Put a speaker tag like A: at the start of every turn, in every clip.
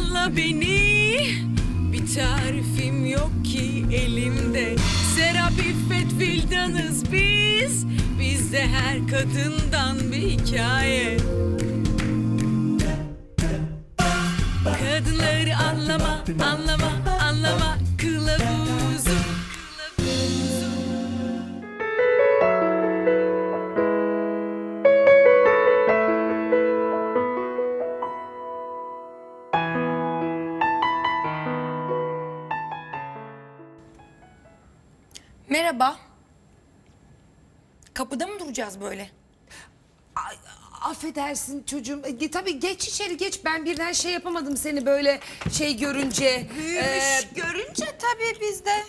A: anla beni. Bir tarifim yok ki elimde. Serap İffet Vildanız biz. Bizde her kadından bir hikaye. Kadınları anlama, anlama, anlama
B: Merhaba. Kapıda mı duracağız böyle?
C: Ay, affedersin çocuğum. E, tabii geç içeri geç. Ben birden şey yapamadım seni böyle şey görünce. Ee,
D: görünce tabii biz de.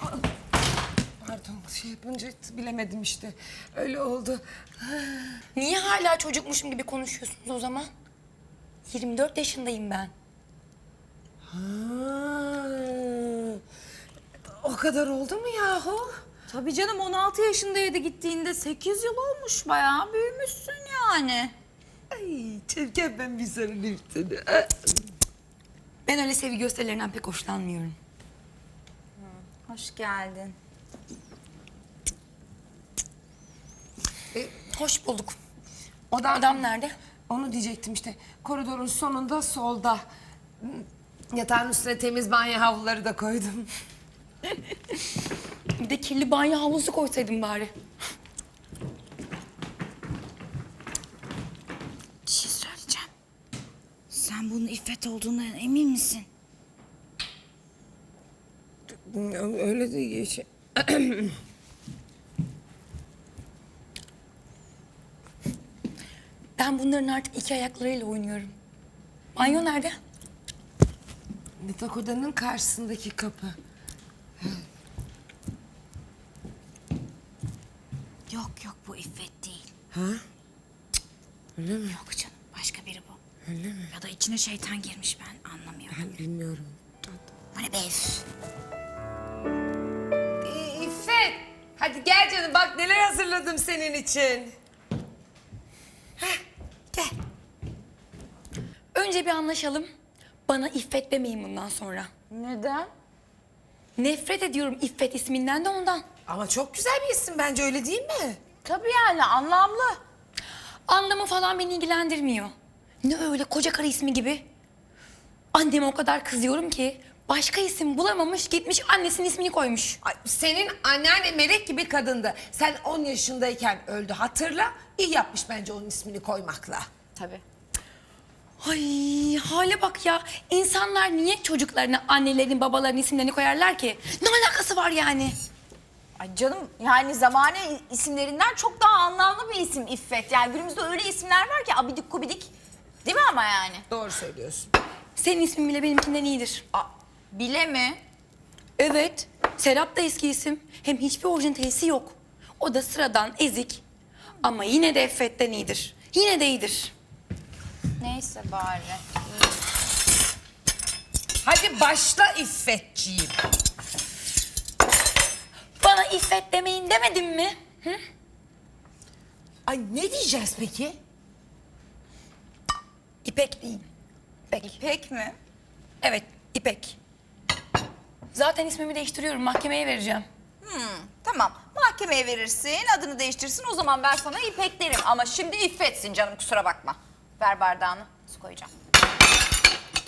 C: pardon şey yapınca bilemedim işte. Öyle oldu.
B: Niye hala çocukmuşum gibi konuşuyorsunuz o zaman? 24 yaşındayım ben.
C: Ha, o kadar oldu mu yahu?
D: Tabii canım 16 yaşındaydı gittiğinde 8 yıl olmuş bayağı büyümüşsün yani.
C: Ay Çevken ben bir sarılayım seni.
B: Ben öyle sevgi gösterilerinden pek hoşlanmıyorum.
D: Hoş geldin.
B: Hoş bulduk. O da adam nerede?
C: Onu diyecektim işte. Koridorun sonunda solda. Yatağın üstüne temiz banyo havluları da koydum.
B: Bir de kirli banyo havlusu koysaydım bari.
D: Bir şey söyleyeceğim. Sen bunun İffet olduğundan emin misin?
C: Öyle de şey.
B: Ben bunların artık iki ayaklarıyla oynuyorum. Banyo nerede?
C: Yatak odanın karşısındaki kapı.
D: Yok yok bu İffet değil.
C: Ha? Öyle mi?
D: Yok canım başka biri bu. Öyle mi? Ya da içine şeytan girmiş ben anlamıyorum.
C: Ben bilmiyorum.
D: Ne be?
C: İffet. Hadi gel canım bak neler hazırladım senin için. Heh, gel.
B: Önce bir anlaşalım. Bana İffet demeyin bundan sonra.
D: Neden?
B: Nefret ediyorum İffet isminden de ondan.
C: Ama çok güzel bir isim bence öyle değil mi?
D: Tabii yani anlamlı.
B: Anlamı falan beni ilgilendirmiyor. Ne öyle koca karı ismi gibi. Anneme o kadar kızıyorum ki başka isim bulamamış gitmiş annesinin ismini koymuş.
C: Ay, senin anneanne melek gibi kadındı. Sen 10 yaşındayken öldü hatırla. İyi yapmış bence onun ismini koymakla.
D: Tabii.
B: Ay hale bak ya. İnsanlar niye çocuklarına annelerin babaların isimlerini koyarlar ki? Ne alakası var yani?
E: Ay canım yani zamane isimlerinden çok daha anlamlı bir isim İffet. Yani günümüzde öyle isimler var ki abidik kubidik. Değil mi ama yani?
C: Doğru söylüyorsun.
B: Senin ismin bile benimkinden iyidir.
E: Aa, bile mi?
B: Evet. Serap da eski isim. Hem hiçbir orijinalitesi yok. O da sıradan, ezik. Ama yine de Effet'ten iyidir. Yine de iyidir.
E: Neyse bari.
C: Hadi başla İffetciğim.
B: Bana İffet demeyin demedim mi?
C: Ay ne diyeceğiz peki?
B: İpek deyin. İpek.
E: Pek mi?
B: Evet, İpek. Zaten ismimi değiştiriyorum. Mahkemeye vereceğim.
E: Hmm, tamam mahkemeye verirsin adını değiştirsin o zaman ben sana İpek derim. Ama şimdi İffet'sin canım kusura bakma. Ver bardağını su koyacağım.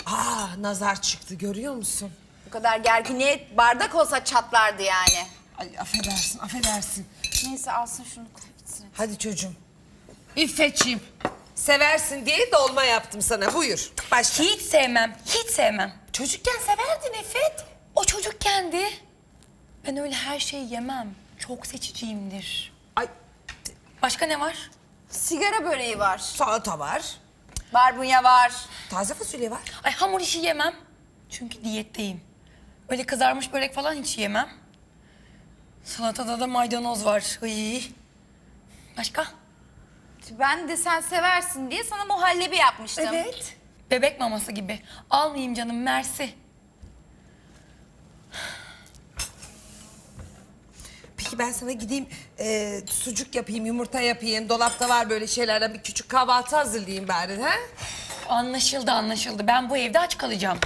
C: Aa nazar çıktı görüyor musun?
E: Bu kadar gerginliğe bardak olsa çatlardı yani.
C: Ay affedersin affedersin.
E: Neyse alsın şunu koy.
C: Hadi çocuğum. İffetciğim. Seversin diye dolma yaptım sana buyur. Başla.
B: Hiç sevmem, hiç sevmem.
C: Çocukken severdin İffet.
B: O çocukkendi. Ben öyle her şeyi yemem. Çok seçiciyimdir.
C: Ay
B: Başka ne var?
E: Sigara böreği var.
C: salata var.
E: Barbunya var.
C: Taze fasulye var.
B: Ay hamur işi yemem. Çünkü diyetteyim. Öyle kızarmış börek falan hiç yemem. Salatada da maydanoz var. Ay. Başka?
E: Ben de sen seversin diye sana muhallebi yapmıştım.
B: Evet. Bebek maması gibi. Almayayım canım mersi.
C: Peki ben sana gideyim e, sucuk yapayım, yumurta yapayım. Dolapta var böyle şeylerden bir küçük kahvaltı hazırlayayım bari ha?
B: Anlaşıldı anlaşıldı. Ben bu evde aç kalacağım.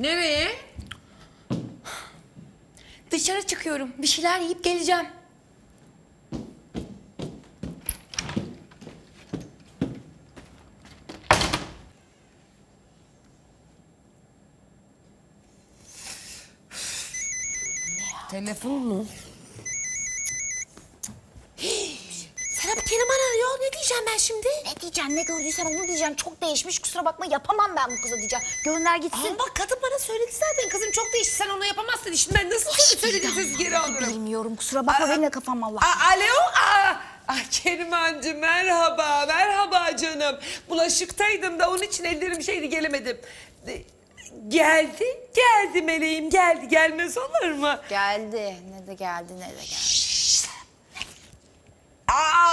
C: Nereye?
B: Dışarı çıkıyorum. Bir şeyler yiyip geleceğim.
C: Telefon mu?
F: Ben şimdi?
D: Ne diyeceksin ne gördüysen onu diyeceksin. Çok değişmiş kusura bakma yapamam ben bu kıza diyeceğim. Gönder gitsin.
C: Aa, bak kadın bana söyledi zaten. Kızım çok değişti. Sen onu yapamazsın. Şimdi ben nasıl seni söylediğim sözü geri alırım?
D: Bilmiyorum kusura bakma benim de kafam Allah.
C: Aa, alo. Aa, ah, Kerimancığım merhaba. Merhaba canım. Bulaşıktaydım da onun için ellerim şeydi gelemedim. De- Geldi, geldi meleğim geldi. Gelmez olur mu?
D: Geldi ne de geldi ne de geldi.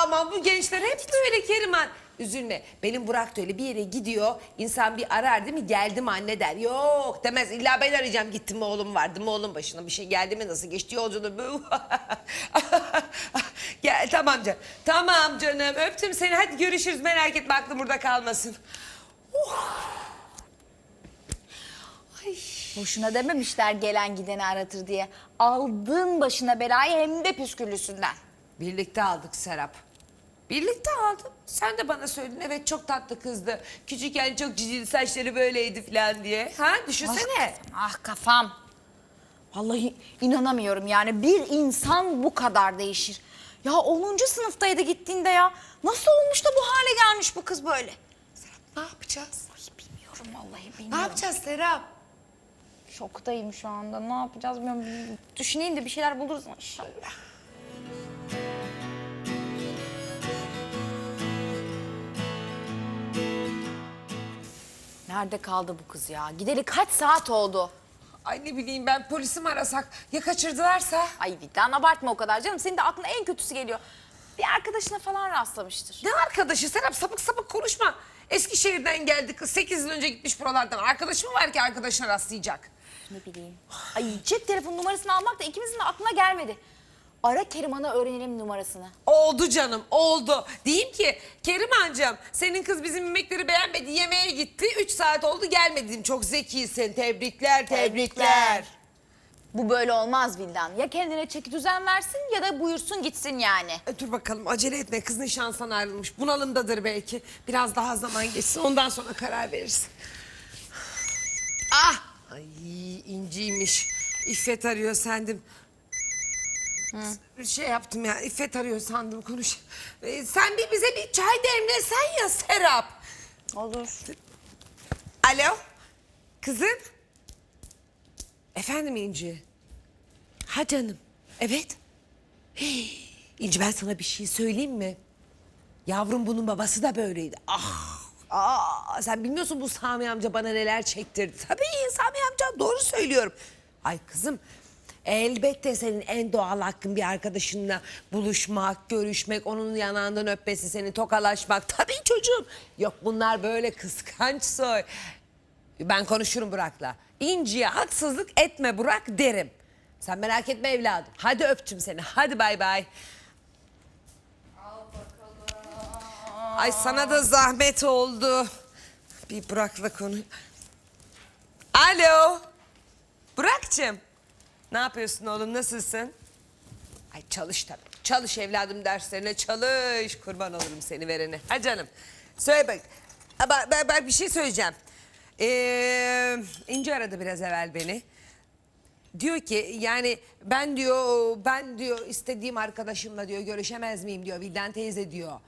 C: Ama bu gençler hep böyle Keriman. Üzülme. Benim Burak da öyle bir yere gidiyor. İnsan bir arar değil mi? Geldim anne der. Yok demez. İlla ben arayacağım. Gittim mi oğlum vardı mı oğlum başına bir şey geldi mi? Nasıl geçti yolculuğu? Gel tamam canım. Tamam canım. Öptüm seni. Hadi görüşürüz. Merak etme aklım burada kalmasın.
D: Boşuna dememişler gelen gideni aratır diye. Aldın başına belayı hem de püsküllüsünden.
C: Birlikte aldık Serap. Birlikte aldım. Sen de bana söyledin. Evet çok tatlı kızdı. Küçükken çok cicili saçları böyleydi falan diye. Ha düşünsene.
D: Ah kafam. Vallahi inanamıyorum yani bir insan bu kadar değişir. Ya 10. sınıftaydı gittiğinde ya. Nasıl olmuş da bu hale gelmiş bu kız böyle?
C: Ne yapacağız?
D: Bilmiyorum vallahi
C: Ne
D: bilmiyorum.
C: yapacağız Serap?
D: Şoktayım şu anda. Ne yapacağız bilmiyorum. Düşüneyim de bir şeyler buluruz inşallah. Nerede kaldı bu kız ya? Gideli kaç saat oldu?
C: Ay ne bileyim ben polisi mi arasak? Ya kaçırdılarsa?
D: Ay Vildan abartma o kadar canım. Senin de aklına en kötüsü geliyor. Bir arkadaşına falan rastlamıştır.
C: Ne arkadaşı Serap sapık sapık konuşma. Eskişehir'den geldi kız. Sekiz yıl önce gitmiş buralardan. Arkadaşı mı var ki arkadaşına rastlayacak?
D: Ne bileyim. Ay cep telefonu numarasını almak da ikimizin de aklına gelmedi. Ara Keriman'a öğrenelim numarasını.
C: Oldu canım oldu. Diyeyim ki Kerimancığım senin kız bizim yemekleri beğenmedi yemeğe gitti. Üç saat oldu gelmedi dedim. Çok zekisin tebrikler tebrikler.
D: Bu böyle olmaz Vildan. Ya kendine çeki düzen versin ya da buyursun gitsin yani.
C: E, Dur bakalım acele etme kız nişanstan ayrılmış. Bunalımdadır belki. Biraz daha zaman geçsin ondan sonra karar verirsin. Ah! Ay inciymiş. İffet arıyor sendim. Şey yaptım ya İffet arıyor sandım konuş. E, sen bir bize bir çay demlesen ya Serap.
D: Olur.
C: Alo kızım. Efendim İnci. Ha canım. Evet. Hey, İnci ben sana bir şey söyleyeyim mi? Yavrum bunun babası da böyleydi. Ah. Aa, sen bilmiyorsun bu Sami amca bana neler çektirdi. Tabii Sami amca doğru söylüyorum. Ay kızım elbette senin en doğal hakkın bir arkadaşınla buluşmak, görüşmek, onun yanağından öpmesi, seni tokalaşmak. Tabii çocuğum. Yok bunlar böyle kıskanç soy. Ben konuşurum Burak'la. İnci'ye haksızlık etme Burak derim. Sen merak etme evladım. Hadi öptüm seni. Hadi bay bay. Ay sana da zahmet oldu. Bir Burak'la konu. Alo. Burak'cığım. Ne yapıyorsun oğlum nasılsın? Ay çalış tabii. Çalış evladım derslerine çalış. Kurban olurum seni verene. Ha canım. Söyle bak. Ama ben, ben bir şey söyleyeceğim. Ee, İnci aradı biraz evvel beni. Diyor ki yani ben diyor ben diyor istediğim arkadaşımla diyor görüşemez miyim diyor Vildan teyze diyor.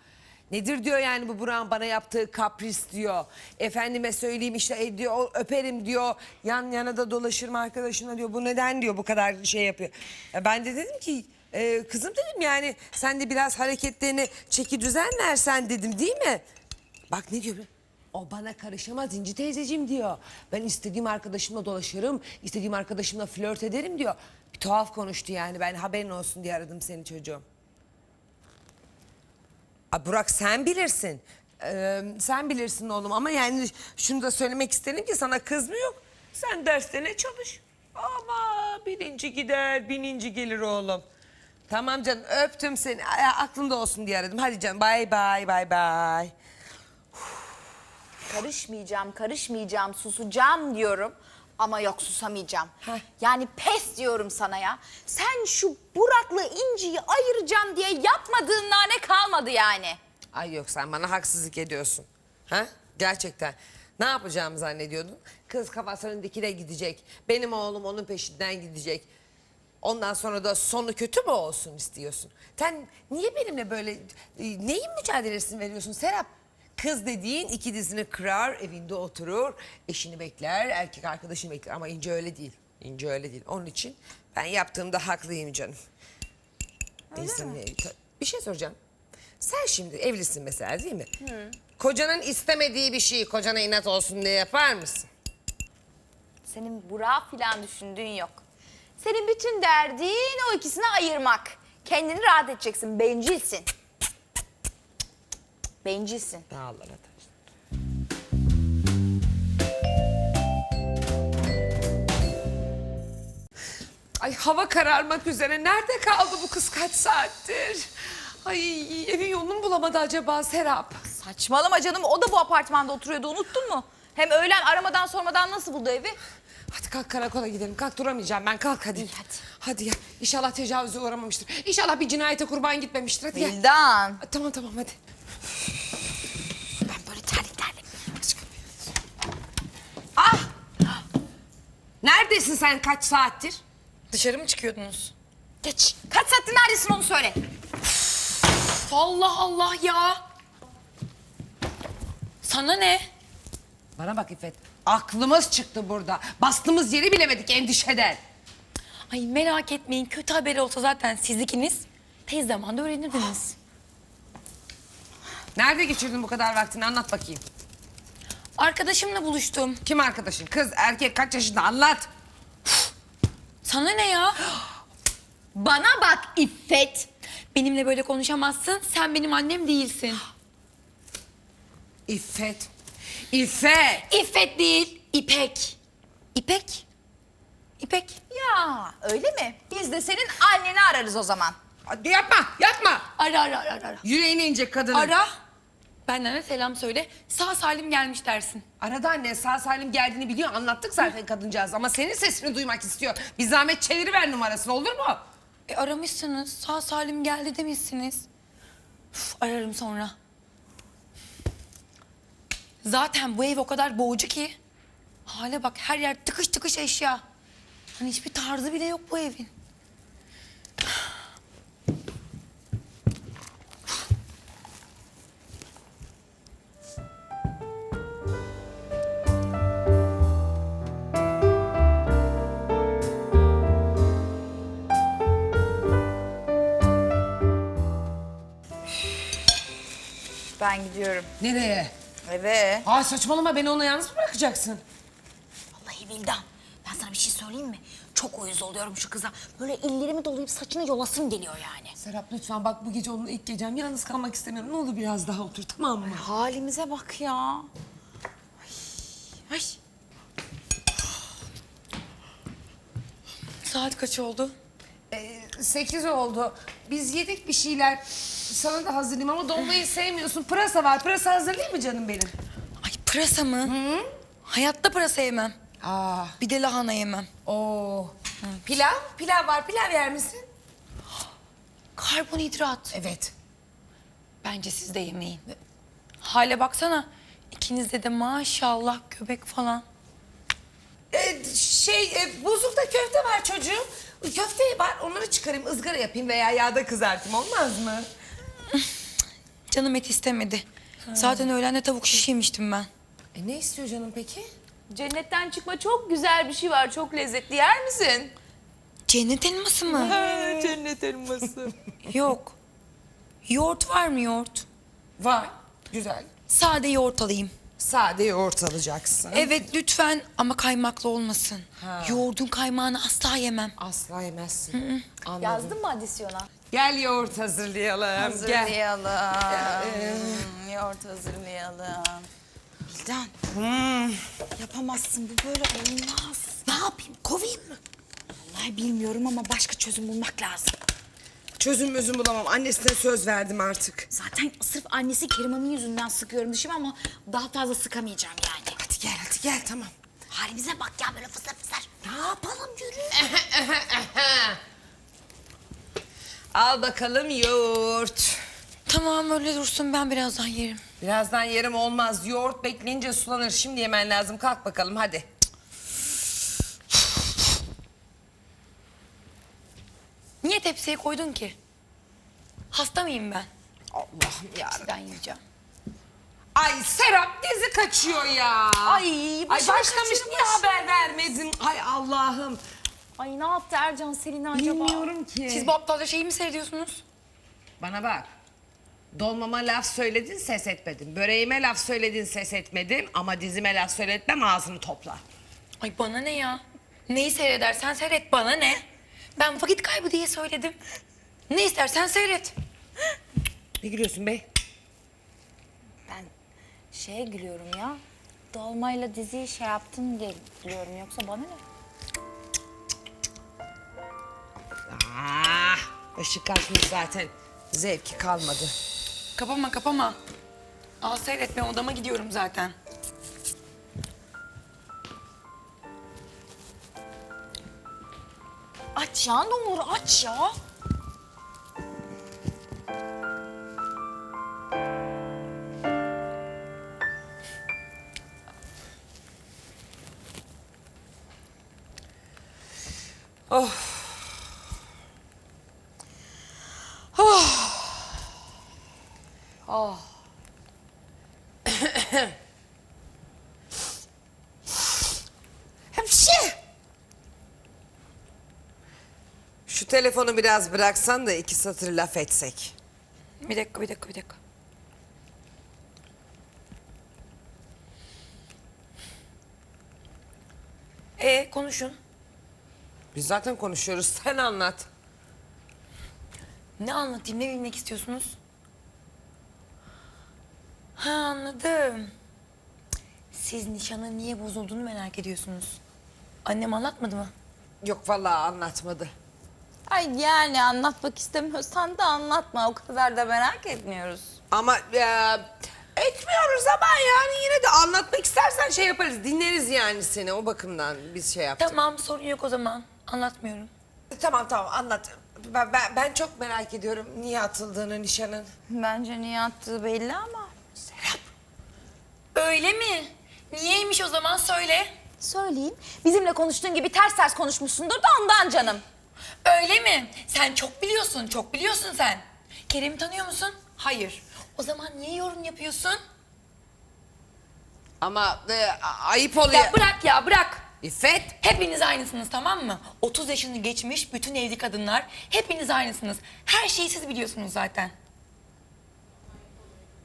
C: Nedir diyor yani bu Burak'ın bana yaptığı kapris diyor. Efendime söyleyeyim işte e, diyor öperim diyor. Yan yana da dolaşırım arkadaşımla diyor. Bu neden diyor bu kadar şey yapıyor. Ya ben de dedim ki e, kızım dedim yani sen de biraz hareketlerini çeki düzen versen dedim değil mi? Bak ne diyor? O bana karışamaz İnci teyzeciğim diyor. Ben istediğim arkadaşımla dolaşırım, istediğim arkadaşımla flört ederim diyor. Bir tuhaf konuştu yani ben haberin olsun diye aradım seni çocuğum. Aa, Burak sen bilirsin. Ee, sen bilirsin oğlum ama yani şunu da söylemek isterim ki sana kız mı yok. Sen derslerine çalış. Ama bininci gider, bininci gelir oğlum. Tamam canım öptüm seni. Ay, aklımda olsun diye aradım. Hadi canım bay bay bay bay.
D: Karışmayacağım, karışmayacağım, susacağım diyorum. Ama yok susamayacağım.
C: Heh.
D: Yani pes diyorum sana ya. Sen şu Burak'la İnci'yi ayıracaksın diye yapmadığın ne kalmadı yani.
C: Ay yok sen bana haksızlık ediyorsun. Ha? Gerçekten. Ne yapacağımı zannediyordun? Kız kafasının dikine gidecek. Benim oğlum onun peşinden gidecek. Ondan sonra da sonu kötü mü olsun istiyorsun? Sen niye benimle böyle e, neyin mücadelesini veriyorsun Serap? Kız dediğin iki dizini kırar, evinde oturur, eşini bekler, erkek arkadaşını bekler. Ama İnce öyle değil. İnce öyle değil. Onun için ben yaptığımda haklıyım canım. Ne- ta- bir şey soracağım. Sen şimdi evlisin mesela değil mi? Kocanın istemediği bir şeyi kocana inat olsun diye yapar mısın?
D: Senin Burak falan düşündüğün yok. Senin bütün derdin o ikisini ayırmak. Kendini rahat edeceksin. Bencilsin. Bencilsin.
C: Dağlara taş. Ay hava kararmak üzere. Nerede kaldı bu kız kaç saattir? Ay evin yolunu bulamadı acaba Serap?
D: Saçmalama canım. O da bu apartmanda oturuyordu. Unuttun mu? Hem öğlen aramadan sormadan nasıl buldu evi?
C: Hadi kalk karakola gidelim. Kalk duramayacağım ben. Kalk hadi.
D: İyi, hadi.
C: Hadi ya. İnşallah tecavüze uğramamıştır. İnşallah bir cinayete kurban gitmemiştir. Hadi gel.
D: Bildan.
C: Tamam tamam hadi.
D: Ben böyle terliklerle.
C: Aç kapıyı. Ah! Neredesin sen kaç saattir?
B: Dışarı mı çıkıyordunuz?
D: Geç. Kaç saattir neredesin onu söyle.
B: Allah Allah ya. Sana ne?
C: Bana bak İffet. Aklımız çıktı burada. Bastığımız yeri bilemedik endişeden.
B: Ay merak etmeyin kötü haberi olsa zaten siz ikiniz tez zamanda öğrenirdiniz.
C: Nerede geçirdin bu kadar vaktini anlat bakayım.
B: Arkadaşımla buluştum.
C: Kim arkadaşın? Kız, erkek kaç yaşında anlat.
B: Sana ne ya?
D: Bana bak İffet.
B: Benimle böyle konuşamazsın. Sen benim annem değilsin.
C: İffet. İffet.
B: İffet değil, İpek. İpek. İpek.
D: Ya öyle mi? Biz de senin anneni ararız o zaman.
C: Hadi yapma, yapma.
B: Ara ara ara ara.
C: Yüreğine inecek kadının.
B: Ara. Benden de selam söyle. Sağ salim gelmiş dersin.
C: Arada anne sağ salim geldiğini biliyor. Anlattık zaten kadıncağız ama senin sesini duymak istiyor. Bir zahmet çeviriver numarasını olur mu?
B: E aramışsınız. Sağ salim geldi demişsiniz. Üf, ararım sonra. Zaten bu ev o kadar boğucu ki. Hale bak her yer tıkış tıkış eşya. Hani hiçbir tarzı bile yok bu evin.
D: Gidiyorum.
C: Nereye?
D: Eve.
C: Aa saçmalama beni ona yalnız mı bırakacaksın?
F: Vallahi Vildan. Ben sana bir şey söyleyeyim mi? Çok uyuz oluyorum şu kıza. Böyle ellerimi dolayıp saçını yolasım geliyor yani.
C: Serap lütfen bak bu gece onun ilk gecem. Yalnız kalmak istemiyorum. Ne olur biraz daha otur tamam mı?
D: Halimize bak ya.
C: Ay.
B: Saat kaç oldu?
C: Ee, sekiz oldu. Biz yedik bir şeyler. Sana da hazırlayayım ama dolmayı sevmiyorsun. Pırasa var. Pırasa hazırlayayım mı canım benim?
B: Ay pırasa mı? Hayatta pırasa yemem.
C: Aa.
B: Bir de lahana yemem.
C: Oo. Pilav? Pilav var. Pilav yer misin?
B: Karbonhidrat.
C: Evet.
B: Bence siz de yemeyin. Hale baksana. İkinizde de maşallah göbek falan.
C: Ee, şey e, buzlukta köfte var çocuğum. Köfte var onları çıkarayım ızgara yapayım veya yağda kızartayım olmaz mı?
B: Canım et istemedi. Zaten öğlende tavuk şiş yemiştim ben.
C: E, ne istiyor canım peki?
G: Cennetten çıkma çok güzel bir şey var. Çok lezzetli. Yer misin?
B: Cennet elması mı?
G: Cennet elması.
B: Yok. Yoğurt var mı yoğurt?
C: Var. Güzel.
B: Sade yoğurt alayım.
C: Sade yoğurt alacaksın.
B: Evet lütfen ama kaymaklı olmasın. Yoğurdun kaymağını asla yemem.
C: Asla yemezsin. Anladım.
D: Yazdın mı adisyona?
C: Gel yoğurt hazırlayalım. Gel.
D: Hazırlayalım. Yoğurt hazırlayalım. Bildan. Yapamazsın bu böyle olmaz.
F: Ne yapayım? Kovayım mı?
D: Vallahi bilmiyorum ama başka çözüm bulmak lazım.
C: Çözüm özüm bulamam. Annesine söz verdim artık.
D: Zaten sırf annesi Kerim Hanım yüzünden sıkıyorum dişimi ama daha fazla sıkamayacağım yani.
C: Hadi gel hadi gel tamam.
F: halimize bak ya böyle fısır fısır. Ne yapalım yürü.
C: Al bakalım yoğurt.
B: Tamam öyle dursun ben birazdan yerim.
C: Birazdan yerim olmaz. Yoğurt bekleyince sulanır. Şimdi yemen lazım. Kalk bakalım hadi.
B: Niye tepsiye koydun ki? Hasta mıyım ben?
C: Allah'ım ya.
B: Ben yiyeceğim.
C: Ay Serap dizi kaçıyor ya.
E: Ay,
C: Ay başlamış niye haber vermedin? Ay Allah'ım.
E: Ay ne yaptı Ercan Selin acaba?
C: Bilmiyorum ki.
B: Siz bu aptalca şeyi mi seyrediyorsunuz?
C: Bana bak. Dolmama laf söyledin ses etmedim. Böreğime laf söyledin ses etmedim. Ama dizime laf söyletmem ağzını topla.
B: Ay bana ne ya? Neyi seyredersen seyret bana ne? Ben vakit kaybı diye söyledim. Ne istersen seyret.
C: Ne gülüyorsun be?
D: Ben şeye gülüyorum ya. Dolmayla diziyi şey yaptın diye gülüyorum. Yoksa bana ne?
C: Ah, ışık kaçmış zaten. Zevki kalmadı.
B: Kapama kapama. Al seyret ben odama gidiyorum zaten.
D: Aç ya ne olur aç ya.
C: Hemşi. Şu telefonu biraz bıraksan da iki satır laf etsek.
B: Bir dakika bir dakika bir dakika. E konuşun.
C: Biz zaten konuşuyoruz. Sen anlat.
B: Ne anlatayım, ne bilmek istiyorsunuz? Ha anladım. Siz nişanın niye bozulduğunu merak ediyorsunuz. Annem anlatmadı mı?
C: Yok vallahi anlatmadı.
E: Ay yani anlatmak istemiyorsan da anlatma. O kadar da merak etmiyoruz.
C: Ama e, etmiyoruz ama yani yine de anlatmak istersen şey yaparız. Dinleriz yani seni o bakımdan biz şey yaptık.
B: Tamam sorun yok o zaman. Anlatmıyorum.
C: Tamam tamam anlat. Ben, ben, ben çok merak ediyorum niye atıldığını nişanın.
E: Bence niye attığı belli ama.
B: Öyle mi? Niyeymiş o zaman söyle.
E: Söyleyeyim. Bizimle konuştuğun gibi ters ters konuşmuşsundur da ondan canım.
B: Öyle mi? Sen çok biliyorsun, çok biliyorsun sen. Kerem'i tanıyor musun? Hayır. O zaman niye yorum yapıyorsun?
C: Ama e, a- ayıp oluyor.
B: Ya bırak ya bırak.
C: İffet.
B: Hepiniz aynısınız tamam mı? 30 yaşını geçmiş bütün evli kadınlar hepiniz aynısınız. Her şeyi siz biliyorsunuz zaten.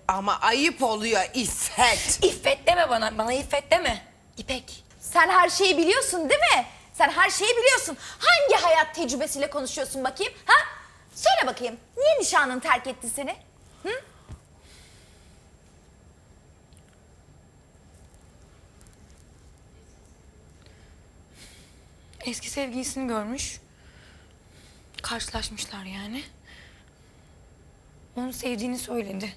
C: Ama ayıp oluyor İffet.
B: İffet deme bana, bana iffet deme. İpek.
E: Sen her şeyi biliyorsun değil mi? Sen her şeyi biliyorsun. Hangi hayat tecrübesiyle konuşuyorsun bakayım? Ha? Söyle bakayım. Niye nişanlın terk etti seni?
B: Eski sevgilisini görmüş. Karşılaşmışlar yani. Onu sevdiğini söyledi.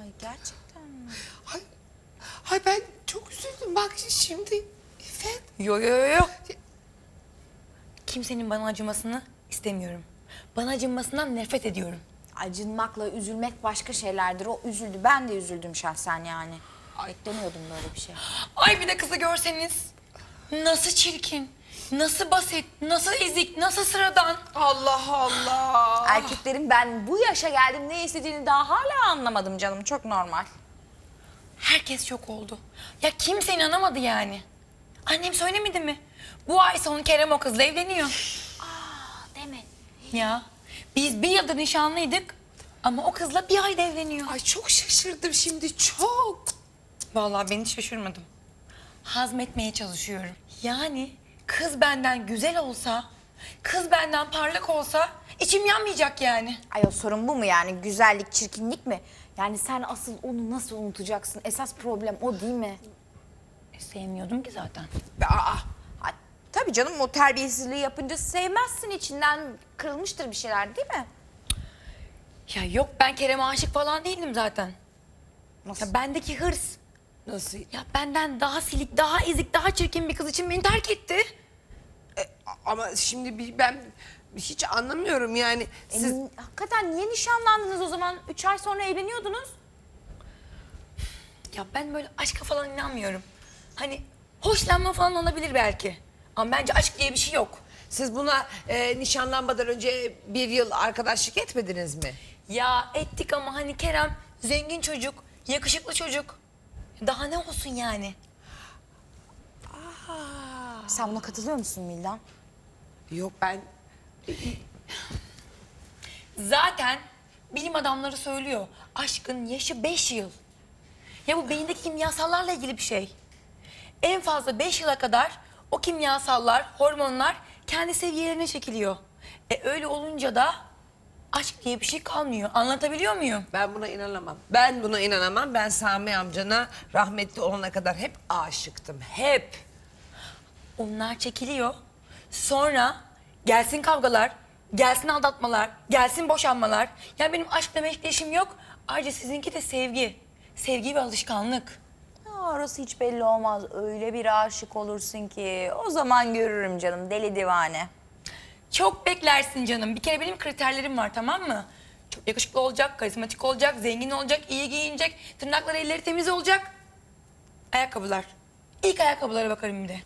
E: Ay gerçekten mi?
C: Ay, ay ben çok üzüldüm bak şimdi. İffet.
B: Yo yo yo yo. Kimsenin bana acımasını istemiyorum. Bana acınmasından nefret ediyorum.
D: Acınmakla üzülmek başka şeylerdir. O üzüldü. Ben de üzüldüm şahsen yani. Beklemiyordum böyle bir şey.
B: Ay bir de kızı görseniz. Nasıl çirkin, nasıl basit, nasıl ezik, nasıl sıradan.
C: Allah Allah.
D: Erkeklerin ben bu yaşa geldim ne istediğini daha hala anlamadım canım. Çok normal.
B: Herkes şok oldu. Ya kimse inanamadı yani. Annem söylemedi mi? Bu ay sonu Kerem o kızla evleniyor.
F: Değil mi?
B: Ya biz bir yıldır nişanlıydık ama o kızla bir ayda evleniyor.
C: Ay çok şaşırdım şimdi çok.
B: Vallahi ben hiç şaşırmadım. Hazmetmeye çalışıyorum. Yani kız benden güzel olsa, kız benden parlak olsa içim yanmayacak yani.
D: Ay o sorun bu mu yani? Güzellik, çirkinlik mi? Yani sen asıl onu nasıl unutacaksın? Esas problem o değil mi?
B: E, sevmiyordum ki zaten.
C: Aa,
D: Ha, tabii canım o terbiyesizliği yapınca sevmezsin içinden kırılmıştır bir şeyler değil mi?
B: Ya yok ben Kerem'e aşık falan değildim zaten.
D: Nasıl?
B: Ya bendeki hırs,
C: Nasıl?
B: Ya benden daha silik, daha ezik, daha çirkin bir kız için beni terk etti.
C: Ama şimdi bir- ben hiç anlamıyorum yani.
D: E,
C: Siz
D: n- hakikaten niye nişanlandınız o zaman? Üç ay sonra evleniyordunuz.
B: Ya ben böyle aşka falan inanmıyorum. Hani hoşlanma falan olabilir belki. Ama bence aşk diye bir şey yok.
C: siz buna e, nişanlanmadan önce bir yıl arkadaşlık etmediniz mi?
B: Ya ettik ama hani Kerem zengin çocuk, yakışıklı çocuk. Daha ne olsun yani?
D: Sen buna katılıyor musun Vildan?
C: Yok ben
B: Zaten bilim adamları söylüyor. Aşkın yaşı 5 yıl. Ya bu beyindeki kimyasallarla ilgili bir şey. En fazla 5 yıla kadar o kimyasallar, hormonlar kendi seviyelerine çekiliyor. E öyle olunca da aşk diye bir şey kalmıyor. Anlatabiliyor muyum?
C: ben buna inanamam. Ben buna inanamam. Ben Sami amcana rahmetli olana kadar hep aşıktım. Hep.
B: Onlar çekiliyor. Sonra gelsin kavgalar, gelsin aldatmalar, gelsin boşanmalar. Ya benim aşkla meşkle işim yok. Ayrıca sizinki de sevgi. Sevgi ve alışkanlık.
E: Orası hiç belli olmaz. Öyle bir aşık olursun ki. O zaman görürüm canım deli divane.
B: Çok beklersin canım. Bir kere benim kriterlerim var tamam mı? Çok yakışıklı olacak, karizmatik olacak, zengin olacak, iyi giyinecek, tırnakları elleri temiz olacak. Ayakkabılar. İlk ayakkabılara bakarım bir de.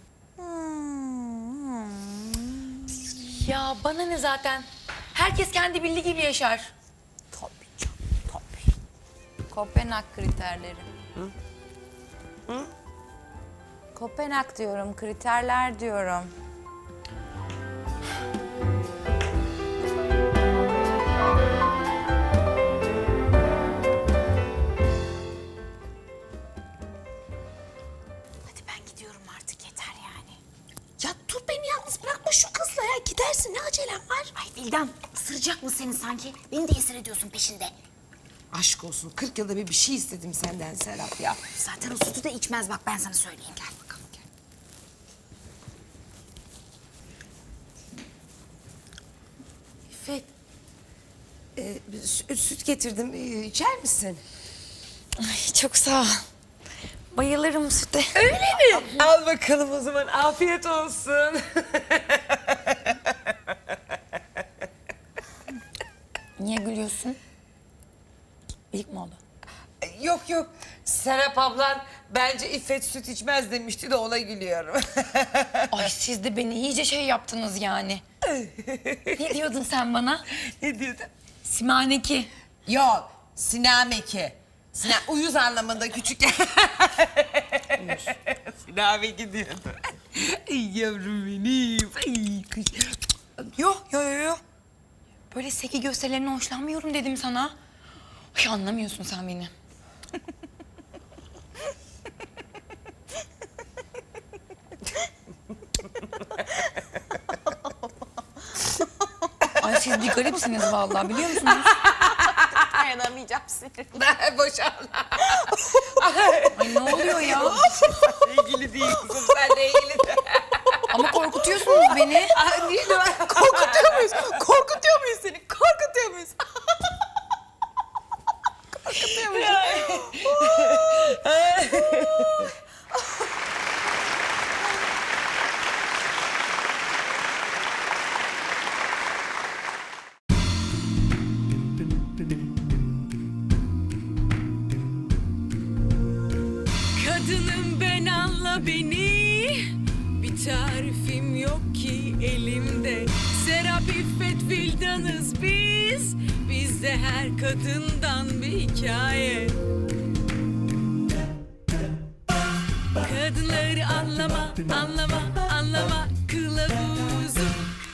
B: Ya bana ne zaten? Herkes kendi bildiği gibi yaşar.
E: Tabii canım tabii. Kopenhag kriterleri. Kopenhag diyorum, kriterler diyorum.
F: Hadi ben gidiyorum artık yeter yani. Ya dur beni yalnız bırakma şu kızla ya. Gidersin ne acelem var? Ay Vildan ısıracak mı seni sanki? Beni de esir ediyorsun peşinde.
C: Aşk olsun. 40 yılda bir bir şey istedim senden Serap ya.
F: Zaten o sütü de içmez bak ben sana söyleyeyim. Gel bakalım gel.
C: İffet. e, sü- süt getirdim. E, içer misin?
B: Ay çok sağ ol. Bayılırım süte.
C: Öyle mi? Al bakalım o zaman. Afiyet olsun.
B: Niye gülüyorsun? İlk mi oldu?
C: yok yok. Serap ablan bence İffet süt içmez demişti de ona gülüyorum.
B: Ay siz de beni iyice şey yaptınız yani. ne diyordun sen bana?
C: ne diyordun?
B: Simaneki.
C: Yok. Sinameki. Sina uyuz anlamında küçük. Sinameki diyordu. Ay yavrum benim. Ay kış.
B: Yok yok yok yok. Böyle seki gösterilerine hoşlanmıyorum dedim sana. Ay anlamıyorsun sen beni. Ay siz bir garipsiniz vallahi biliyor musunuz?
E: Dayanamayacağım sinirim.
C: Boşan.
B: Ay ne oluyor ya?
C: ilgili değil kızım. Sen de ilgili.
B: Ama korkutuyorsunuz beni.
C: Değil mi?